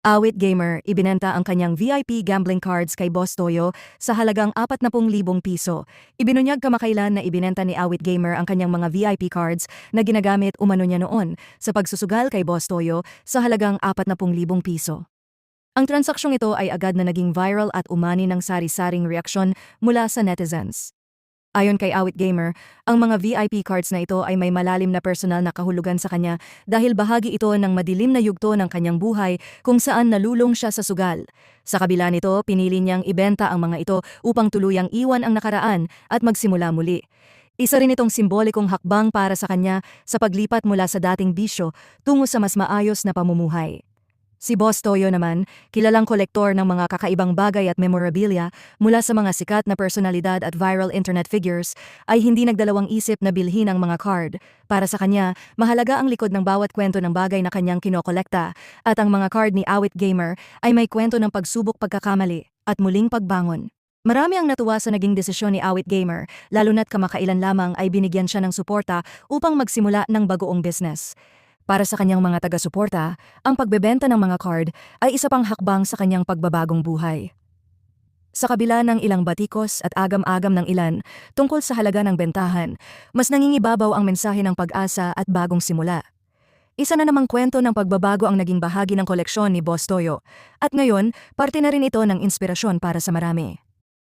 Awit Gamer, ibinenta ang kanyang VIP gambling cards kay Boss Toyo sa halagang 40,000 piso. Ibinunyag kamakailan na ibinenta ni Awit Gamer ang kanyang mga VIP cards na ginagamit umano niya noon sa pagsusugal kay Boss Toyo sa halagang 40,000 piso. Ang transaksyong ito ay agad na naging viral at umani ng sari-saring reaksyon mula sa netizens. Ayon kay Awit Gamer, ang mga VIP cards na ito ay may malalim na personal na kahulugan sa kanya dahil bahagi ito ng madilim na yugto ng kanyang buhay kung saan nalulong siya sa sugal. Sa kabila nito, pinili niyang ibenta ang mga ito upang tuluyang iwan ang nakaraan at magsimula muli. Isa rin itong simbolikong hakbang para sa kanya sa paglipat mula sa dating bisyo tungo sa mas maayos na pamumuhay. Si Boss Toyo naman, kilalang kolektor ng mga kakaibang bagay at memorabilia mula sa mga sikat na personalidad at viral internet figures, ay hindi nagdalawang isip na bilhin ang mga card. Para sa kanya, mahalaga ang likod ng bawat kwento ng bagay na kanyang kinokolekta, at ang mga card ni Awit Gamer ay may kwento ng pagsubok pagkakamali at muling pagbangon. Marami ang natuwa sa naging desisyon ni Awit Gamer, lalo na't kamakailan lamang ay binigyan siya ng suporta upang magsimula ng bagoong business. Para sa kanyang mga taga-suporta, ang pagbebenta ng mga card ay isa pang hakbang sa kanyang pagbabagong buhay. Sa kabila ng ilang batikos at agam-agam ng ilan tungkol sa halaga ng bentahan, mas nangingibabaw ang mensahe ng pag-asa at bagong simula. Isa na namang kwento ng pagbabago ang naging bahagi ng koleksyon ni Boss Toyo, at ngayon, parte na rin ito ng inspirasyon para sa marami.